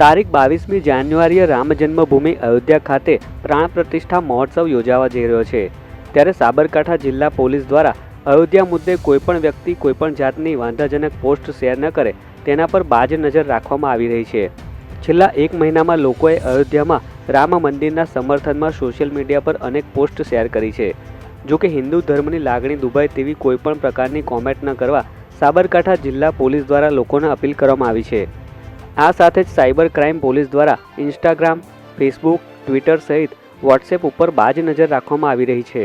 તારીખ બાવીસમી જાન્યુઆરીએ રામ જન્મભૂમિ અયોધ્યા ખાતે પ્રાણ પ્રતિષ્ઠા મહોત્સવ યોજાવા જઈ રહ્યો છે. ત્યારે સાબરકાંઠા જિલ્લા પોલીસ દ્વારા અયોધ્યા મુદ્દે કોઈપણ વ્યક્તિ, કોઈપણ જાતની વાંધાજનક પોસ્ટ શેર ન કરે તેના પર બાજ નજર રાખવામાં આવી રહી છે. છેલ્લા એક મહિનામાં લોકોએ અયોધ્યામાં રામ મંદિરના સમર્થનમાં સોશિયલ મીડિયા પર અનેક પોસ્ટ શેર કરી છે. જો કે હિન્દુ ધર્મની લાગણી દુભાય તેવી કોઈપણ પ્રકારની કોમેન્ટ ન કરવા સાબરકાંઠા જિલ્લા પોલીસ દ્વારા લોકોને અપીલ કરવામાં આવી છે. આ સાથે જ સાયબર ક્રાઇમ પોલીસ દ્વારા ઇન્સ્ટાગ્રામ, ફેસબુક, ટ્વિટર સહિત વોટ્સએપ ઉપર બાજ નજર રાખવામાં આવી રહી છે.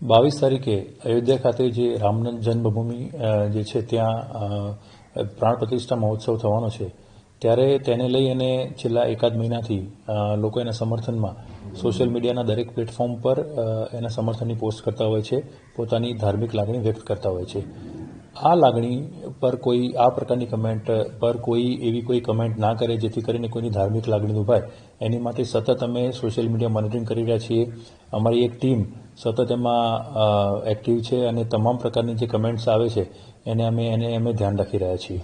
બાવીસ તારીખે અયોધ્યા ખાતે જે રામ જન્મભૂમિ જે છે ત્યાં પ્રાણ પ્રતિષ્ઠા મહોત્સવ થવાનો છે, ત્યારે તેને લઈ અને છેલ્લા એકાદ મહિનાથી લોકો એના સમર્થનમાં સોશિયલ મીડિયાના દરેક પ્લેટફોર્મ પર એના સમર્થનની પોસ્ટ કરતા હોય છે, પોતાની ધાર્મિક લાગણી વ્યક્ત કરતા હોય છે. આ લાગણી પર કોઈ, આ પ્રકારની કમેન્ટ પર કોઈ એવી કોઈ કમેન્ટ ના કરે જેથી કરીને કોઈની ધાર્મિક લાગણી દુભાય. એની માટે સતત અમે સોશિયલ મીડિયા મોનિટરિંગ કરી રહ્યા છીએ. અમારી એક ટીમ સતત એમાં એક્ટિવ છે અને તમામ પ્રકારની જે કમેન્ટ્સ આવે છે, એને અમે એને અમે ધ્યાન રાખી રહ્યા છીએ.